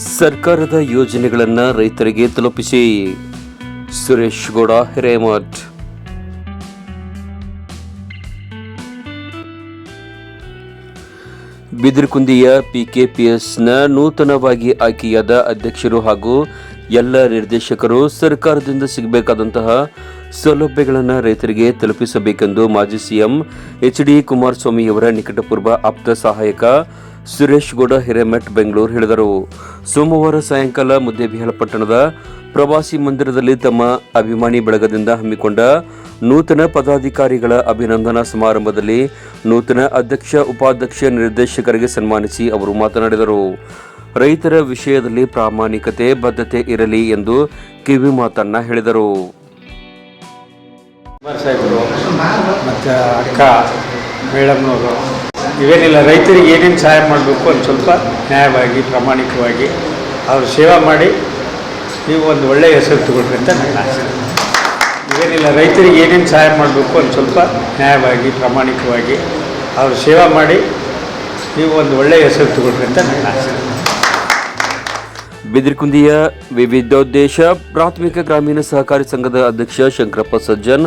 ಸರ್ಕಾರದ ಯೋಜನೆಗಳನ್ನು ರೈತರಿಗೆ ತಲುಪಿಸಿ. ಸುರೇಶ್ ಗೌಡ, ಹಿರೇಮಠ್. ಬಿದಿರ್ಕುಂದಿಯ ಪಿಕೆಪಿಎಸ್ನ ನೂತನವಾಗಿ ಆಯ್ಕೆಯಾದ ಅಧ್ಯಕ್ಷರು ಹಾಗೂ ಎಲ್ಲ ನಿರ್ದೇಶಕರು ಸರ್ಕಾರದಿಂದ ಸಿಗಬೇಕಾದಂತಹ ಸೌಲಭ್ಯಗಳನ್ನು ರೈತರಿಗೆ ತಲುಪಿಸಬೇಕೆಂದು ಮಾಜಿ ಸಿಎಂ ಎಚ್ ಡಿ ಕುಮಾರಸ್ವಾಮಿಯವರ ನಿಕಟಪೂರ್ವ ಆಪ್ತ ಸಹಾಯಕ ಸುರೇಶ್ ಗೌಡ, ಹಿರೇಮಠ್, ಬೆಂಗಳೂರು ಹೇಳಿದರು. ಸೋಮವಾರ ಸಾಯಂಕಾಲ ಮುದ್ದೇಬಿಹಾಳ ಪಟ್ಟಣದ ಪ್ರವಾಸಿ ಮಂದಿರದಲ್ಲಿ ತಮ್ಮ ಅಭಿಮಾನಿ ಬಳಗದಿಂದ ಹಮ್ಮಿಕೊಂಡ ನೂತನ ಪದಾಧಿಕಾರಿಗಳ ಅಭಿನಂದನಾ ಸಮಾರಂಭದಲ್ಲಿ ನೂತನ ಅಧ್ಯಕ್ಷ, ಉಪಾಧ್ಯಕ್ಷ, ನಿರ್ದೇಶಕರಿಗೆ ಸನ್ಮಾನಿಸಿ ಅವರು ಮಾತನಾಡಿದರು. ರೈತರ ವಿಷಯದಲ್ಲಿ ಪ್ರಾಮಾಣಿಕತೆ, ಬದ್ಧತೆ ಇರಲಿ ಎಂದು ಕಿವಿ ಮಾತನ್ನ ಹೇಳಿದರು. ಮತ್ತು ಅಕ್ಕ, ಮೇಡಮ್ನವರು ಇವೇನಿಲ್ಲ, ರೈತರಿಗೆ ಏನೇನು ಸಹಾಯ ಮಾಡಬೇಕು ಒಂದು ಸ್ವಲ್ಪ ನ್ಯಾಯವಾಗಿ, ಪ್ರಾಮಾಣಿಕವಾಗಿ ಅವ್ರ ಸೇವಾ ಮಾಡಿ ನೀವು ಒಂದು ಒಳ್ಳೆಯ ಹೆಸರು ತಗೊಳ್ರಿ ಅಂತ ನನ್ನ ಆಸೆ. ಇವೇನಿಲ್ಲ, ರೈತರಿಗೆ ಏನೇನು ಸಹಾಯ ಮಾಡಬೇಕು ಒಂದು ಸ್ವಲ್ಪ ನ್ಯಾಯವಾಗಿ, ಪ್ರಾಮಾಣಿಕವಾಗಿ ಅವ್ರ ಸೇವಾ ಮಾಡಿ ನೀವು ಒಂದು ಒಳ್ಳೆಯ ಹೆಸರು ತಗೊಳ್ರಿ ಅಂತ ನನ್ನ ಆಸೆ. ಬಿದಿರ್ಕುಂದಿಯ ವಿವಿಧೋದ್ದೇಶ, ಪ್ರಾಥಮಿಕ ಗ್ರಾಮೀಣ ಸಹಕಾರಿ ಸಂಘದ ಅಧ್ಯಕ್ಷ ಶಂಕರಪ್ಪ ಸಜ್ಜನ್,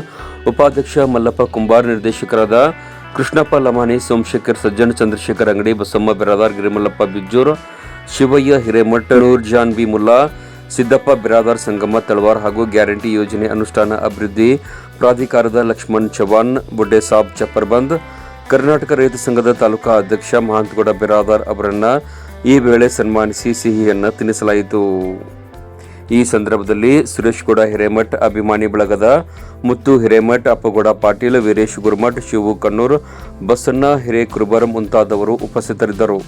ಉಪಾಧ್ಯಕ್ಷ ಮಲ್ಲಪ್ಪ ಕುಂಬಾರ್, ನಿರ್ದೇಶಕರಾದ ಕೃಷ್ಣಪ್ಪ ಲಮಾನಿ ಸೋಮಶೇಖರ್ ಸಜ್ಜನ, ಚಂದ್ರಶೇಖರ್ ಅಂಗಡಿ, ಬಸಮ್ಮ ಬಿರಾದಾರ್, ಗಿರಿಮಲ್ಲಪ್ಪ ಬಿಜ್ಜೂರ್, ಶಿವಯ್ಯ ಹಿರೇಮಠ ನೂರ್ ಜಾನ್ ಬಿ ಮುಲ್ಲಾ, ಸಿದ್ದಪ್ಪ ಬಿರಾದಾರ್ ಸಂಗಮ, ತಳವಾರ್ ಹಾಗೂ ಗ್ಯಾರಂಟಿ ಯೋಜನೆ ಅನುಷ್ಠಾನ ಅಭಿವೃದ್ಧಿ ಪ್ರಾಧಿಕಾರದ ಲಕ್ಷ್ಮಣ್ ಚವಾನ್ ಬುಡ್ಡೆ ಸಾಬ್ ಚಪ್ಪರ್ಬಂದ್ ಕರ್ನಾಟಕ ರೈತ ಸಂಘದ ತಾಲೂಕಾ ಅಧ್ಯಕ್ಷ ಮಹಾಂತಗೌಡ ಬಿರಾದಾರ್ ಅವರನ್ನು ಈ ವೇಳೆ ಸನ್ಮಾನಿಸಿ ಸಿಹಿಯನ್ನು ತಿನ್ನಿಸಲಾಯಿತು ಈ ಸಂದರ್ಭದಲ್ಲಿ ಸುರೇಶ್ ಗೌಡ, ಹಿರೇಮಠ್ ಅಭಿಮಾನಿ ಬಳಗದ ಮುತ್ತು, ಹಿರೇಮಠ್ ಅಪ್ಪಗೌಡ ಪಾಟೀಲ್, ವೀರೇಶ್ ಗುರುಮಠ್ ಶಿವು ಕಣ್ಣೂರ್, ಬಸಣ್ಣ ಹಿರೇಕುರುಬರ್ ಮುಂತಾದವರು ಉಪಸ್ಥಿತರಿದ್ದರು.